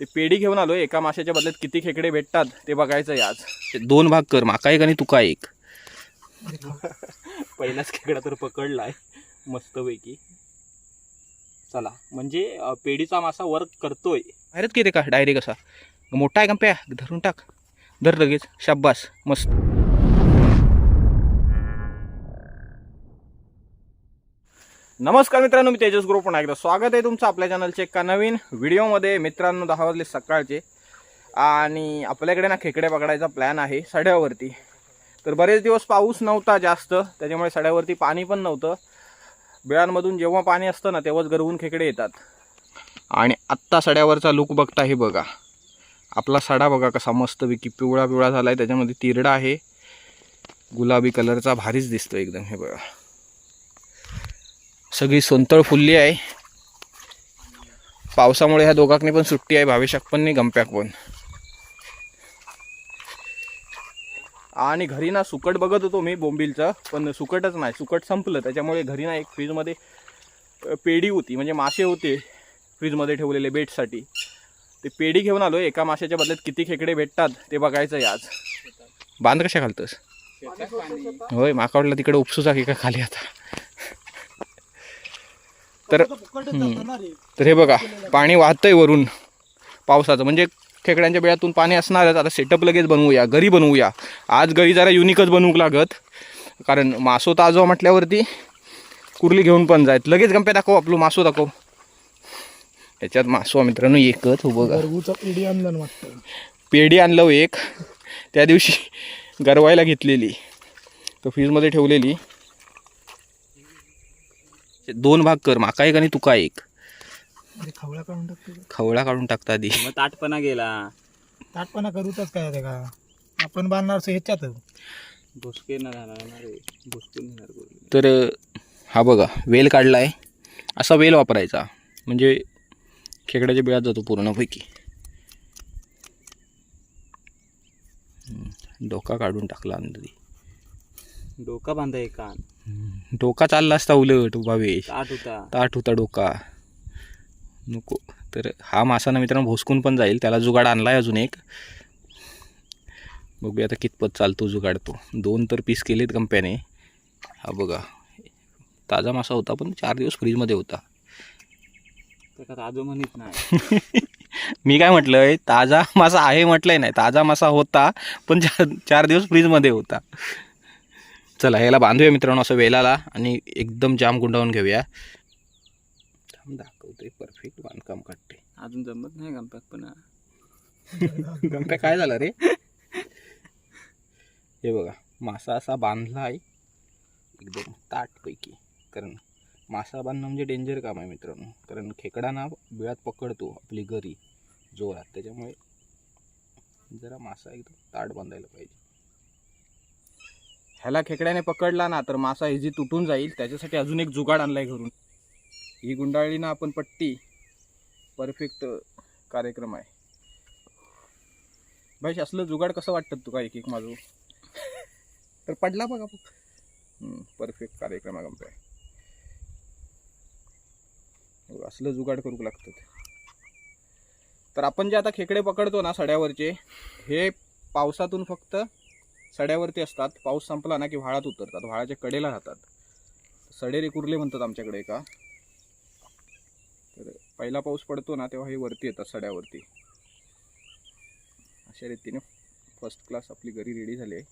ते पेढी घेऊन आलो एका माशाच्या बदल्यात किती खेकडे भेटतात ते बघायचं आहे आज. ते दोन भाग कर. माका एक आणि तुका एक. पहिलाच खेकडा तर पकडलाय. मस्तपैकी. चला. म्हणजे पेढीचा मासा वर्क करतोय. बाहेरच किती का? डायरेक्ट असा. मोठा आहे का प्या? धरून टाक. धर लगेच. शाब्बास मस्त. नमस्कार मित्रांनो मी तेजस ग्रुप पुन्हा एकदा स्वागत आहे तुमचं आपल्या चॅनलचे एका नवीन व्हिडिओमध्ये. मित्रांनो दहा वाजले सकाळचे. आणि आपल्याकडे ना खेकडे पकडायचा प्लॅन आहे सड्यावरती. तर बरेच दिवस पाऊस नव्हता जास्त. त्याच्यामुळे सड्यावरती पाणी पण नव्हतं. बिळांमधून जेव्हा पाणी असतं ना तेव्हाच गरवून खेकडे येतात. आणि आत्ता सड्यावरचा लुक बघता हे बघा. आपला सडा बघा कसा मस्तपैकी पिवळा पिवळा झाला आहे त्याच्यामध्ये तिरडा आहे. गुलाबी कलरचा भारीच दिसतो एकदम हे बघा. सगळी सोंतळ फुलली आहे. पावसामुळे ह्या दोघांनी पण सुट्टी आहे भावेशाक पण नाही गंप्याक पण. आणि घरी ना सुकट बघत होतो मी बोंबिलचं पण सुकटच नाही. सुकट संपलं. त्याच्यामुळे घरी ना एक फ्रीजमध्ये पेढी होती. म्हणजे मासे होते फ्रीजमध्ये ठेवलेले बेटसाठी ते पेढी घेऊन आलो एका माशाच्या बदल्यात किती खेकडे भेटतात ते बघायचं आहे आज. बांध कशा घालतोस? होय माका वाटलं तिकडे उपसूचा की खाली आता. तर. तर हे बघा पाणी वाहतंय वरून पावसाचं. म्हणजे खेकड्यांच्या बेळातून पाणी असणारच. आता सेटअप लगेच बनवूया घरी बनवूया. आज घरी जरा युनिकच बनवू लागत. कारण मासो ताजो म्हटल्यावरती कुर्ली घेऊन पण जायत. लगेच गंप्या दाखव आपलं मासो दाखव. त्याच्यात मासो मित्रांनो एकच हो बघा. पिढी वाटतं पेढी आणलं एक. त्या दिवशी गरवायला घेतलेली. तर फ्रीजमध्ये ठेवलेली. दोन भाग कर माका एक आणि तुका एक. खवळा काढून टाकतो खवळा काढून टाकता आधी. मग ताटपणा गेला. ताटपणा करूतच काय ते का? आपण बांधणार असं ह्याच्यात. भुसके न जाणार ना रे. भुसके. तर हा बघा वेल काढला आहे असा वेल वापरायचा. म्हणजे खेकड्याच्या बिळात जातो पूर्णपैकी. हम्म, डोका काढून टाकला अंदरी डोका बांधाय कान. डोका चालला असता उलट भावेश ताट होता. ताट होता डोका. नको. तर हा मासा ना मित्रांनो भोसकून पण जाईल. त्याला जुगाड आणलाय अजून एक. बघूया आता कितपत चालतो जुगाड तो. दोन तर पीस केलेत कंप्याने. हा बघा. ताजा मासा होता पण चार दिवस फ्रीजमध्ये होता. आजो म्हणत नाही. मी काय म्हटलंय ताजा मासा आहे म्हटलंय नाही. ताजा मासा होता पण चार चार दिवस फ्रीजमध्ये होता. चला याला बांधूया मित्रांनो असं वेलाला आणि एकदम जाम गुंडावून घेऊया. थांब दाखवतोय परफेक्ट बांधकाम काढते अजून जमत नाही गणपत पण. गंप्या काय झालं रे? हे बघा मासा असा बांधला आहे एकदम ताटपैकी. कारण मासा बांधणं म्हणजे डेंजर काम आहे मित्रांनो. कारण खेकडा ना बिळात पकडतो आपली गरी जोरात. त्याच्यामुळे जरा मासा एकदम ताट बांधायला पाहिजे. ह्याला खेकड्याने पकडला ना तर मासा इझी तुटून जाईल. त्याच्यासाठी अजून एक जुगाड आणलाय घरून. ही गुंडाळी ना आपण पट्टी. परफेक्ट कार्यक्रम आहे. भाई असलं जुगाड कसं वाटतं तुका एक एक माझं तर पडला बघा परफेक्ट कार्यक्रम आहे हो, असलं जुगाड करू लागतं तर आपण जे आता खेकडे पकडतो ना सड्यावरचे हे पावसातून फक्त सड्यावरती असतात पाऊस संपला ना की व्हाळात उतरतात व्हाळाच्या कडेला राहतात. सडेरे कुर्ले म्हणतात आमच्याकडे का तर पहिला पाऊस पडतो ना तेव्हा हे वरती येतात सड्यावरती. अशा रीतीने फर्स्ट क्लास आपली गरी रेडी झाली आहे.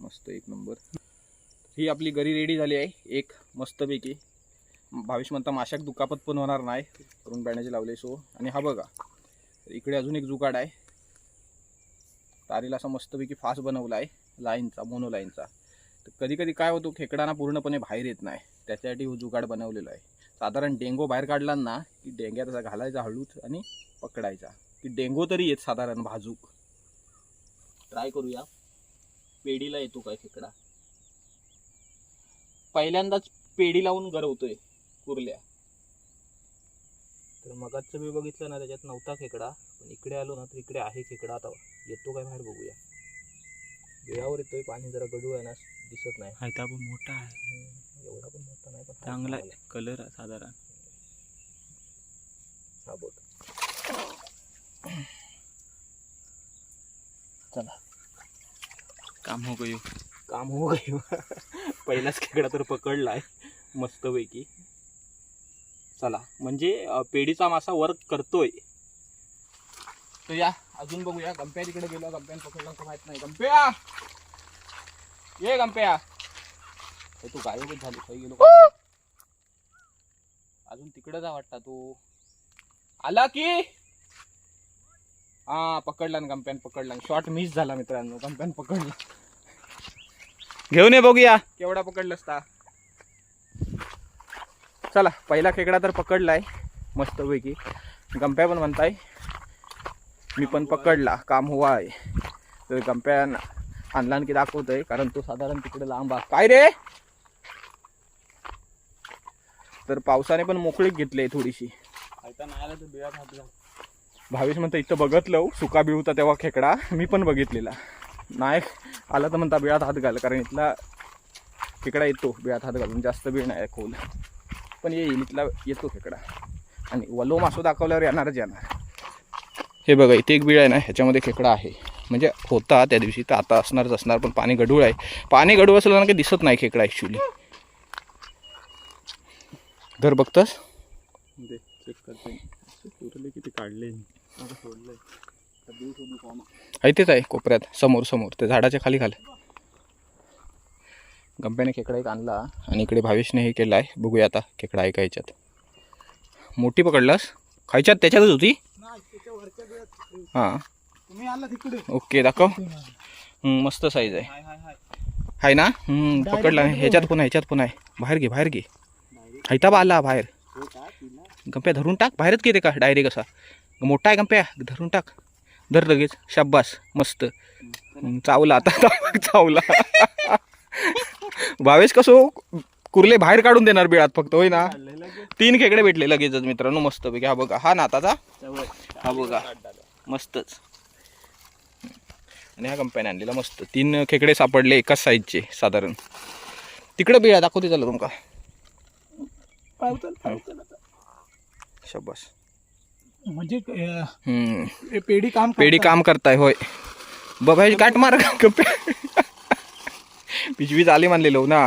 मस्त एक नंबर ही आपली गरी रेडी झाली आहे एक मस्तपैकी. भावेश म्हणता माशाक दुखापत पण होणार नाही करून बॅण्याचे लावले सो आणि हा बघा इकडे अजून एक जुगाड आहे. तारीला असा मस्तपैकी फास्ट बनवला आहे लाईनचा मोनो लाईनचा. तर कधी कधी काय होतो खेकडाना पूर्णपणे बाहेर येत नाही. त्याच्यासाठी हो जुगाड बनवलेला आहे. साधारण डेंगो बाहेर काढला ना की डेंग्यात असा घालायचा हळूच आणि पकडायचा. की डेंगो तरी येत साधारण भाजूक. ट्राय करूया. पेढीला येतो काय खेकडा? पहिल्यांदाच पेढी लावून गरवतोय कुर्ल्या. तर मगाचं मी बघितलं ना त्याच्यात नव्हता खेकडा. पण इकडे आलो ना तर इकडे आहे खेकडा. आता येतो काय बाहेर बघूया. वेळावर येतोय पाणी जरा गडू आहे ना दिसत नाही. हायता पण मोठा आहे. एवढा पण मोठा नाही पण चांगला कलर आहे साधारण. हा बोट चला. काम हो गयो. काम हो गयो. पहिलाच खेकडा तर पकडलाय मस्त पैकी चला म्हणजे अ, पेडीचा मासा वर्क करतोय. तर या अजून बघूया. गंप्या तिकडे गेलो गंप्यान पकडला का माहीत नाही. गंप्या! ये गंप्या! हे तू गायबच झाली खाई गेलो? अजून तिकडे जा वाटता तू. आला की? हा पकडला ना गंप्यान पकडला शॉर्ट मिस झाला मित्रांनो गंप्यान पकडला. घेऊन ये बघूया. केवढा पकडला असता चला पहिला खेकडा तर पकडलाय मस्तपैकी. गंप्या पण म्हणताय. मी पण पकडला. काम हुआ आहे. तर गंप्या आणला की दाखवतोय कारण तो साधारण तिकडे लांब आहे. काय रे? तर पावसाने पण मोकळीक घेतली थोडीशी. खायचा नाही आला तर बिळात हात घाल भावेश म्हणता इथं बघतलं सुका बी होता तेव्हा खेकडा. मी पण बघितलेला. नाही आला तर म्हणता बिळात हात घाल. कारण इथला खेकडा येतो बिळात हात घालून. जास्त बीळ नाही आहे खोल. पण येईल इथला येतो खेकडा. आणि वलो मासो दाखवल्यावर येणारच येणार. हे बघा इथे एक बीळ आहे ना ह्याच्यामध्ये खेकडा आहे. म्हणजे होता त्या दिवशी तर आता असणारच असणार पण पाणी गढूळ आहे. पाणी गढूळ असलं ना की दिसत नाही खेकडा ॲक्च्युली घर बघतस. तेच आहे? कोपऱ्यात समोर समोर. त्या झाडाच्या खाली खाल. गंप्याने खेकडा एक आणला आणि इकडे भावेशने हे केलं आहे बघूया आता खेकडा आहे का याच्यात मोठी पकडलास? खायच्यात त्याच्यातच होती नाही त्याच्या वरच्या बिळात हां. ओके दाखव. मस्त साईज आहे. हाय आहे ना? पकडला. ह्याच्यात पण आहे ह्याच्यात पण आहे. बाहेर घे बाहेर घे. हैता बा आला बाहेर. गंप्या धरून टाक. बाहेरच घेते का? डायरेक्ट असा. मोठा आहे गंप्या. धरून टाक. धर लगेच. शाब्बास. मस्त. चावला आता. चावला. भावेश कसो कुर्ले बाहेर काढून देणार बिळात फक्त होय ना? तीन खेकडे भेटले लगेचच मित्रांनो मस्त पैकी हा बघा. हा नाताचा हा बघा. मस्तच. आणि हा कंपॅन आणलेला मस्त. तीन खेकडे सापडले एकाच साईजचे साधारण. तिकडे बिळा दाखवते चला तुमका. आता. शाब्बास म्हणजे हे पेढी काम पेढी करतात. काम करताय होय. बघाय काट मार पिशवी झाली मानलेलो ना.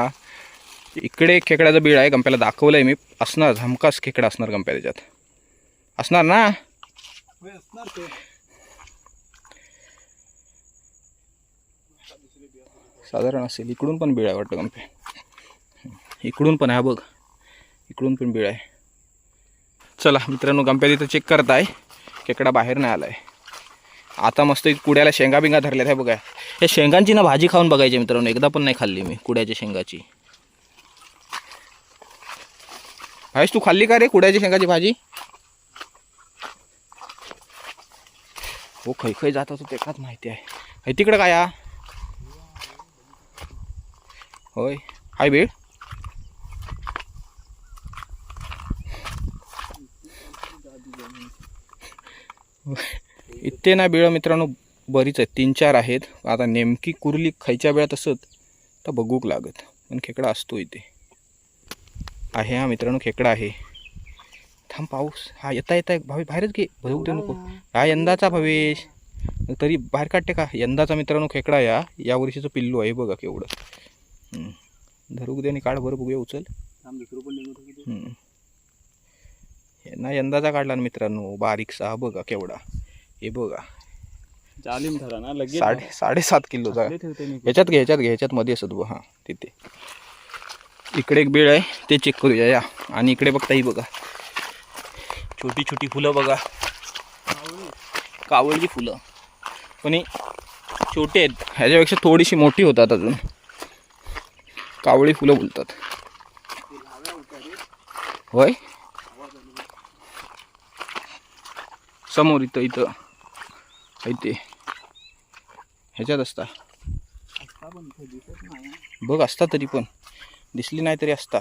इकडे एक खेकड्याचं बीळ आहे गंप्याला दाखवलंय मी. असणार हमखास खेकडा असणार गंप्या त्याच्यात. असणार ना? होय, असणार ते. साधारण असेल इकडून पण बीळ आहे वाटतं गंपे. इकडून पण आहे बघ. इकडून पण बीळ आहे. चला मित्रांनो गंप्या तिथं चेक करत आहे बाहेर नाही आलाय. आता मस्त कुड्याला शेंगा बिंगा धरल्यात आहे बघा. या शेंगांची ना भाजी खाऊन बघायची मित्रांनो. एकदा पण नाही खाल्ली मी कुड्याच्या शेंगाची. भाईस तू खाल्ली का रे कुड्याच्या शेंगाची भाजी? हो खै खै जात होतो तेकाच माहिती आहे. हे तिकडं काय होय हाय बीळ इथे ना बिळं मित्रांनो बरीच आहेत तीन चार आहेत. आता नेमकी कुर्ली खायच्या वेळात असत तर बघूक लागत. पण खेकडा असतो इथे. आहे हा मित्रांनो खेकडा आहे. थांब पाऊस. हा येता येता भावे बाहेरच घे. बघू देऊ नको. हा. यंदाचा भवेश. तरी बाहेर काढते का यंदाचा मित्रांनो खेकडा या. या वर्षीचं पिल्लू आहे बघा केवढं. धरू दे आणि काढ बरं बघूया उचल. ना यंदाचा काढला ना मित्रांनो. बारीकसा हा बघा केवढा. हे बघा. जालीम धरा ना लगेच साडे साडेसात किलोचा ह्याच्यात घे ह्याच्यात घे ह्याच्यात मध्ये असत बघ हां. तिथे. इकडे एक बेळ आहे. ते चेक करूया या. आणि इकडे बघता ही बघा. छोटी छोटी फुलं बघा. कावळची फुलं. पण ही छोटी आहेत. ह्याच्यापेक्षा थोडीशी मोठी होतात अजून. कावळी फुलं बोलतात होय? समोर इथं इथं. इथे ह्याच्यात असता. बघ असता तरी पण. दिसली नाही तरी असता.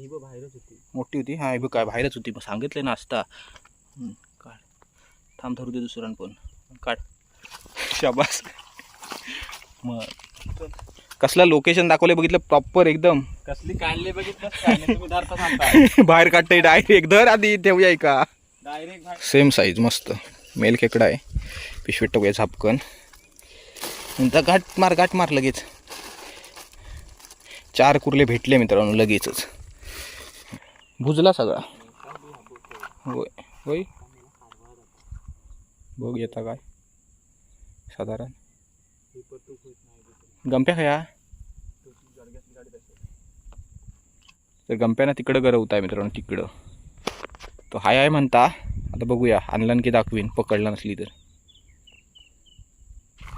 हा बाहेरच होती. मोठी होती? हा बघ काय बाहेरच होती. मग सांगितले ना असता हम्म, काढ. थांब धरू दे दुसऱ्यान पण. काढ. शाबास. मग कसला लोकेशन दाखवले बघितलं? प्रॉपर एकदम. कसली काढले बघितलं? बाहेर काढते डायरेक्ट धर आधी ठेवूया का डायरेक्ट सेम साईज मस्त. मेल खेकडा आहे. पिशवीत टाकूया झापकन नंतर गाठ मार गाठ मार लगेच. चार कुर्ले भेटले मित्रांनो लगेचच. भुजला सगळा. होय. होय. बघ येता काय. साधारण. गंप्या खया तर गंप्यानं तिकडं गरवत आहे मित्रांनो तिकडं. तो हाय आहे म्हणता. आता बघूया आणलं की दाखवीन पकडला नसली तर.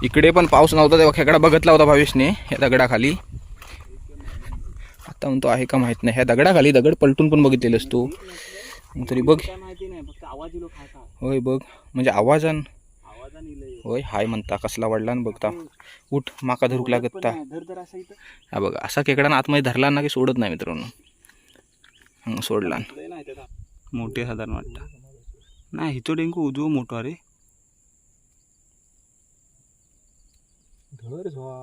इकडे पण पाऊस नव्हता तेव्हा खेकडा बघितला होता भावेशने या दगडाखाली. आता म्हणतो आहे का माहीत नाही. ह्या दगडाखाली दगड पलटून पण बघितलेलंस तू मग तरी बघ. होय बघ. म्हणजे आवाजान. होय हाय म्हणता. कसला वाढला ना बघता. उठ माका धरूक लागत ता. धर धर असं इथं. हा बघा असा खेकडा आतमध्ये धरला ना की सोडत नाही मित्रांनो. सोडला मोठे साधारण वाटतं. नाही हिचो डेंगू उजवो मोठा अरे. धर झवा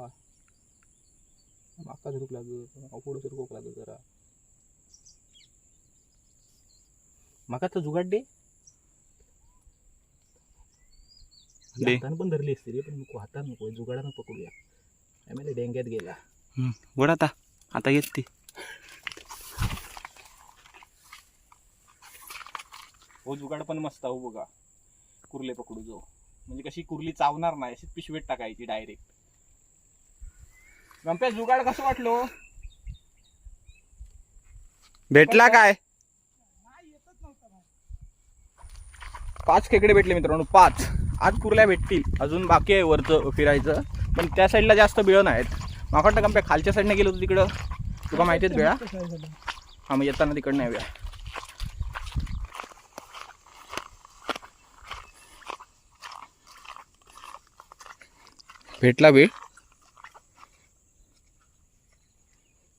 माका धरूक लागत पुढे सरकोक लागत जरा. माका तर जुगाड दे. दे. हातानं पण धरली असते रे पण नको हातात नको जुगाडानं पकडूया. आम्हाला डेंग्यात गेला. वड आता. आता येत ती. हो जुगाड पण मस्त हो बघा. कुर्ले पकडू जो म्हणजे कशी कुर्ली चावणार नाही अशी पिशवीत टाकायची डायरेक्ट. गंप्या जुगाड कसं वाटलो? भेटला काय? पाच खेकडे भेटले मित्रांनो पाच. आज कुर्ल्या भेटतील. अजून बाकी आहे वरचं फिरायचं. पण त्या साईडला जास्त बिळं नाहीत. मला वाटतं गंप्या खालच्या साईडने गेलो होतो तिकडं. तुला माहिती आहेत वेळा हा मग येताना तिकडनं येऊया. भेटला वेळ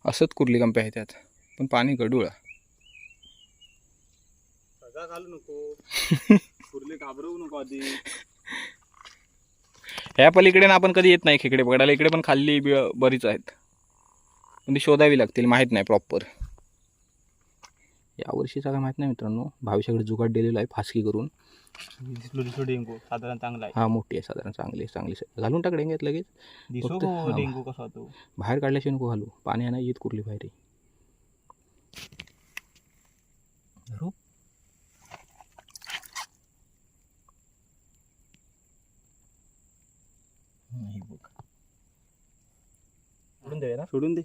असंच कुर्ली कंपे आहे त्यात. पण पाणी गडूळ. घालू नको. कुर्ले घाबरवू नको आधी. ह्या पलीकडे ना आपण कधी येत नाही खेकडे पकडायला इकडे पण खाल्ली बरीच आहेत. पण ती शोधावी लागतील माहीत नाही प्रॉपर यावर्षीचा काय माहीत नाही मित्रांनो भाविशाकडे जुगाड दिलेला आहे फासकी करून दिसलो डेंगू साधारण चांगला आहे हा मोठी आहे साधारण चांगली आहे, चांगली आहे. घालून टाक डेंग्यात लगेच दिसो फक्त- गो हा. डेंगू कसा तो बाहेर काढल्याशिवाय नको घालू पाणी नाही येत कुर्ली बाहेर आहे. धरू? बघ. सोडून देऊया ना सोडून दे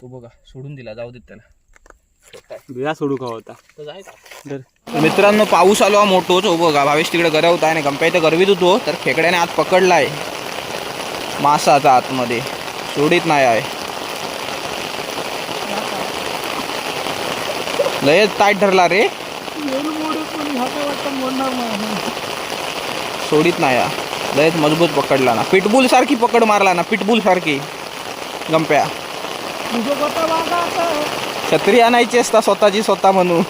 तो बघा सोडून दिला जाऊ देत त्याला. सोडू का होता? तर मित्रांनो पाऊस आलो हा मोठोच हो बघा भावेश तिकडे गरवत आहे आणि गंप्या इथं गरवीत होतो तर खेकड्याने आत पकडलाय. मासाचा आतमध्ये. सोडीत नाही आहे. लयच टाईट धरला रे. सोडीत नाही. लयच मजबूत पकडला ना. पिटबुल सारखी पकड मारला ना पिटबुल सारखी. गंप्या. छत्री आणायची असता स्वतःची स्वतः म्हणून.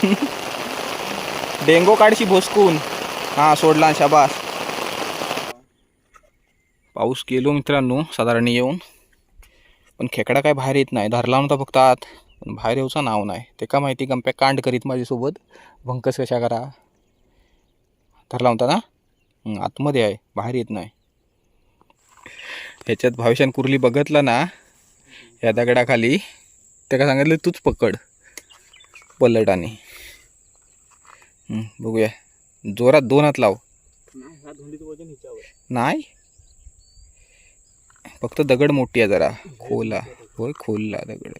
डेंगो काढशी भोसकून. हा सोडला शाबास. पाऊस गेलो मित्रांनो साधारण येऊन. पण खेकडा काय बाहेर येत नाही. धरला नव्हता फक्त आत. पण बाहेर येऊचा नाव नाही. ते का माहिती गंप्या कांड करीत माझ्यासोबत. भंकस कशा करा. धरला होता ना? आतमध्ये आहे. बाहेर येत नाही. ह्याच्यात भावेशान कुर्ली बघितलं ना या दगडाखाली. त्याला सांगितलं? तूच पकड. पलटाने. हं, बघूया. जोरात दोन हात लाव. ह्या नाही? फक्त दगड मोठी आहे जरा. खोला. होय खोलला दगड.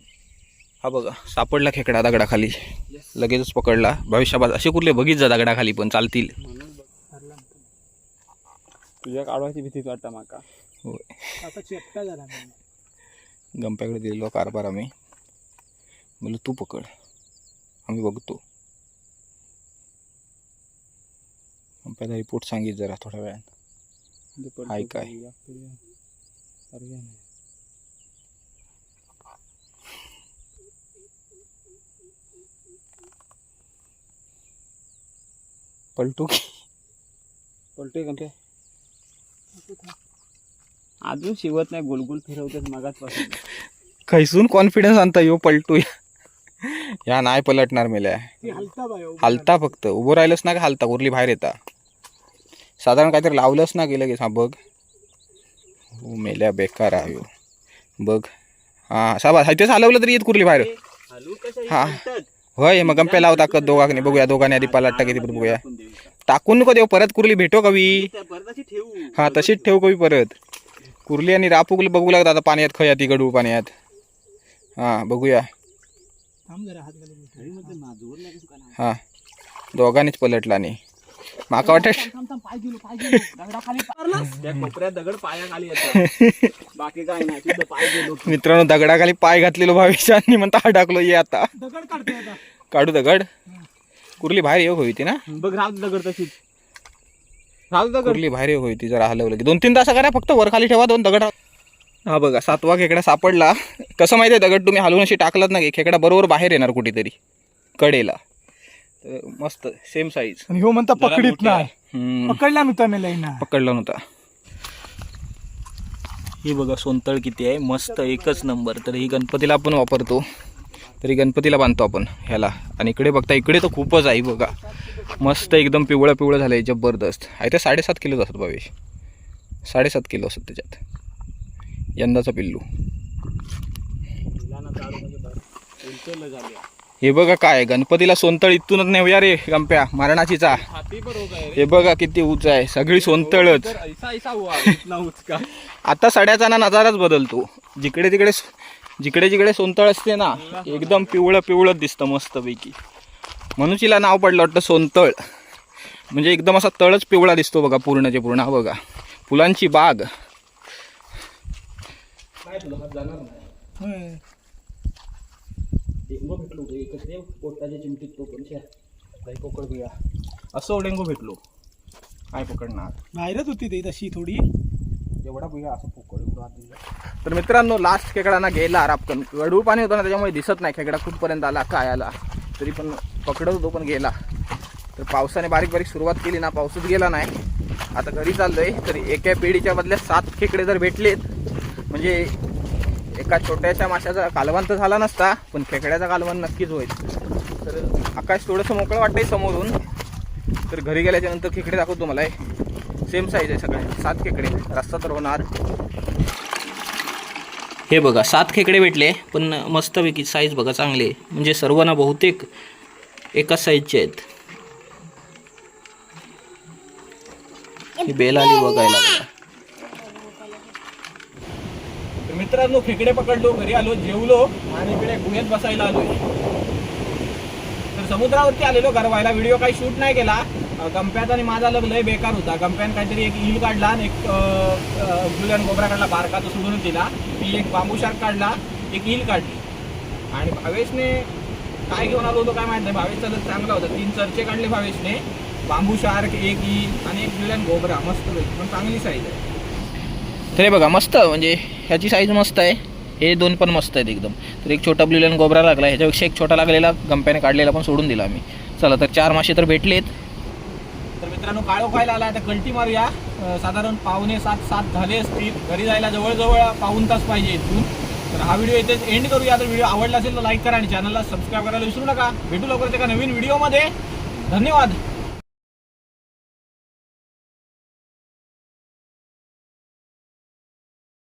हा बघा सापडला खेकडा दगडाखाली. लगेचच पकडला. भविष्याबाद असे कुठले बघित जा दगडाखाली पण चालतील. तुझ्या काढवायची भीतीच वाटतं माका. होय. आता चेपटा झाला गंप्याकडे दिलेलो कारभार आम्ही. बोललो तू पकड. आम्ही बघतो. गंप्याचा रिपोर्ट सांगित जरा थोड्या वेळात हाय काय? पलटू का? ते? अजून शिवत नाही गोल गोल फिरवतेच मागात खैसून कॉन्फिडन्स आणता यो पलटू. या नाही पलटणार मेल्या. ती हलता बाय हालता फक्त. उभं राहिलंच ना का हालता? कुर्ली बाहेर येता. साधारण काहीतरी लावलंच ना गेलं की हा बघ. हो मेल्या बेकार आहे ह्यो. बघ. हा साबा तेच हलवलं तरी येत कुर्ली बाहेर. हा. होय मग गंप्या लाव ताकद दोघांनी. बघूया दोघांनी आधी पलाट किती पण बघूया. टाकून नको देऊ परत कुर्ली भेटो कवी. हा तशीच ठेव कवी परत. कुर्ली आणि रापूक बघू लागतात आता पाण्यात खया ती गडू पाण्यात. हा बघूया. हा दोघांनीच पलटला आणि. माका वाटत मित्रांनो दगडाखाली पाय घातलेलो भाविशांनी म्हणता हा टाकलो ये आता. दगड काढते आता. काढू दगड? कुर्ली बाहेर येऊ होती ना? बघ राहू दे दगड तशीच. कुर्ली बाहेर येऊ होती जरा हलवलं की. दोन तीन तास करा फक्त वर खाली ठेवा दोन दगड. हा बघा सातवा खेकडा सापडला. कसं माहिती आहे दगड तुम्ही हलवून अशी टाकलात ना की खेकडा बरोबर बाहेर येणार कुठेतरी कडेला. तर मस्त सेम साईज आणि ह्यो म्हणता पकडीत नाही. पकडला नव्हता मी लाईना पकडला नव्हता. ही बघा सोनतळ किती आहे. मस्त एकच नंबर. तर ही गणपतीला आपण वापरतो. तरी गणपतीला बांधतो आपण ह्याला. आणि इकडे बघता इकडे तर खूपच आहे बघा. मस्त एकदम पिवळं पिवळं झालं आहे जबरदस्त. आहे ते साडेसात किलोच असत भावेश साडेसात किलो असत त्याच्यात. यंदाचा पिल्लू. हे बघा काय गणपतीला सोनतळ इथूनच नेऊया रे गंप्या मरणाचीचा. हे बघा किती उंच आहे सगळी सोनतळच. आता सड्याचा ना नजाराच बदलतो. जिकडे तिकडे जिकडे जिकडे सोनतळ असते ना एकदम पिवळं पिवळंच दिसतं मस्तपैकी. म्हणून तिला नाव पडलं वाटतं सोनतळ. म्हणजे एकदम असा तळच पिवळा दिसतो बघा पूर्णचे पूर्ण. हा बघा. फुलांची बाग. असं डेंगू भेटलो. काय पकडणार. बाहेरच होती ती तशी थोडी. एवढा पुया असं पोकळ तर मित्रांनो लास्ट खेकडाना गेला. रापकन गडूळ पाणी होतं ना त्याच्यामुळे दिसत नाही. खेकडा कुठपर्यंत आला काय आला. तरी पण पकडत होतो पण गेला. तर पावसाने बारीक बारीक सुरुवात केली ना पाऊसच गेला नाही. आता घरी चाललोय तर एका पिढीच्या बदल्या सात खेकडे जर भेटलेत म्हणजे एका छोट्याशा माशाचा कालवंत झाला नसता पण खेकड्याचा कालवण नक्कीच होईल. तर आकाश थोडंसं मोकळं वाटतंय समोरून. तर घरी गेल्याच्यानंतर खेकडे दाखवतो मला सेम साईज आहे सगळे सात खेकडे. रस्ता तर होणार. हे बघा सात खेकडे भेटले पण मस्तपैकी साईज बघा चांगले. म्हणजे सर्व ना बहुतेक एकाच साईजचे आहेत. बेल आली बघायला. बघा मित्रांनो खेकडे पकडलो घरी आलो जेवलो आणि इकडे गुहेत बसायला आलो तर समुद्रावरती आलेलो गरवायला व्हिडिओ काही शूट नाही केला. गंप्यात आणि माझा लग लय बेकार होता. गंप्यान काहीतरी एक ईल काढला आणि एक जुलियन गोबरा काढला बारका तो सोडूनच दिला. मी एक बांबू शार्क काढला एक ईल काढली. आणि भावेशने काय घेऊन आलो होतो काय माहीत नाही. भावेशचा लग चांगला होता. तीन चर्चे काढले भावेशने. बांबू शार्क एक ईल आणि एक जुलियन गोबरा मस्त पण चांगली साईज आहे. तरी बघा मस्त. म्हणजे ह्याची साईज मस्त आहे. हे दोन पण मस्त आहेत एकदम. तर एक छोटा ब्ल्युलन गोबरा लागला. ह्याच्यापेक्षा एक छोटा लागलेला गंप्याने काढलेला पण सोडून दिला आम्ही. चला तर चार मासे तर भेटलेत. मित्रांनो काळो खायला आला. आता कल्टी मारूया. साधारण पावणे सात सात झाले असतील. घरी जायला जवळजवळ पाऊन तास पाहिजे इथून. तर हा व्हिडिओ इथेच एंड करूया. तर व्हिडिओ आवडला असेल तर लाईक करा आणि चॅनलला सबस्क्राईब करायला विसरू नका. भेटू लवकरच एका नवीन व्हिडिओमध्ये धन्यवाद.